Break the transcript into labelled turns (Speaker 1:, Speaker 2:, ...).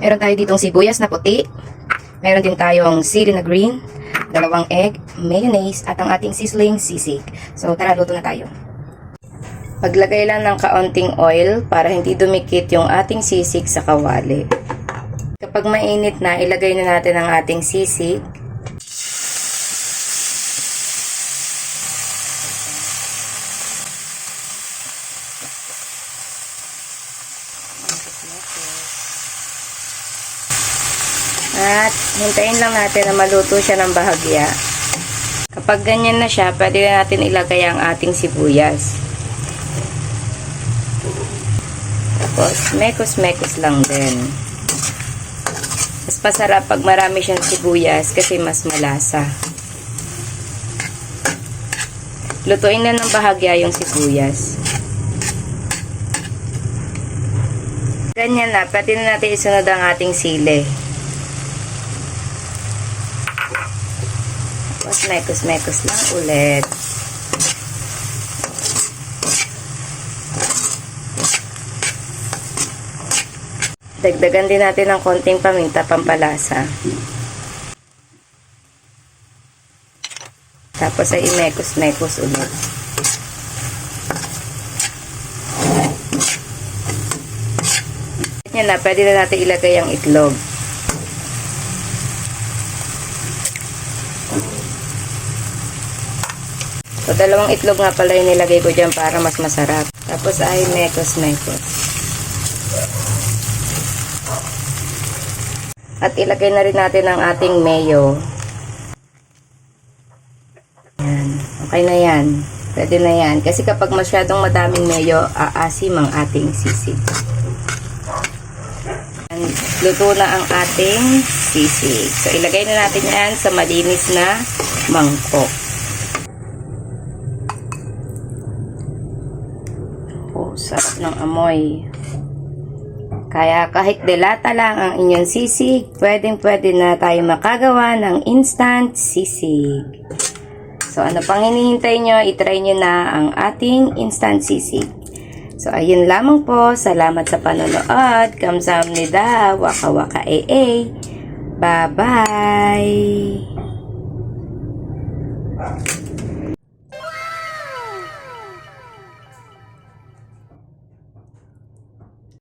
Speaker 1: Meron tayo ditong sibuyas na puti. Meron din tayong sili na green, dalawang egg, mayonnaise, at ang ating sizzling sisig. So tara, luto na tayo. Paglagay lang ng kaunting oil para hindi dumikit yung ating sisig sa kawali. Kapag mainit na, ilagay na natin ang ating sisig. At hintayin lang natin na maluto siya ng bahagya. Kapag ganyan na siya, pwede na natin ilagay ang ating sibuyas. Tapos, mekos-mekos lang din. Mas pasarap pag marami siyang sibuyas kasi mas malasa. Lutuin na ng bahagya yung sibuyas. Ganyan na, pwede na natin isunod ang ating sili. Tapos mekos-mekos lang ulit. Dagdagan din natin ng konting paminta pampalasa. Tapos ay imekos-mekos ulit. Yan na, pwede na natin ilagay ang itlog. So, dalawang itlog nga pala yung nilagay ko dyan para mas masarap. Tapos ay mekos-mekos. At ilagay na rin natin ang ating mayo. Yan. Okay na yan. Pwede na yan. Kasi kapag masyadong madaming mayo, aasim ang ating sisig. Yan. Luto na ang ating sisig. So, ilagay na natin yan sa malinis na mangkok. Sarap ng amoy. Kaya kahit delata lang ang inyong sisig, pwedeng pwede na tayo makagawa ng instant sisig. So ano pang hinihintay nyo, itry nyo na ang ating instant sisig. So ayun lamang po, salamat sa panonood. Kamsahamnida, waka waka ee. Bye bye!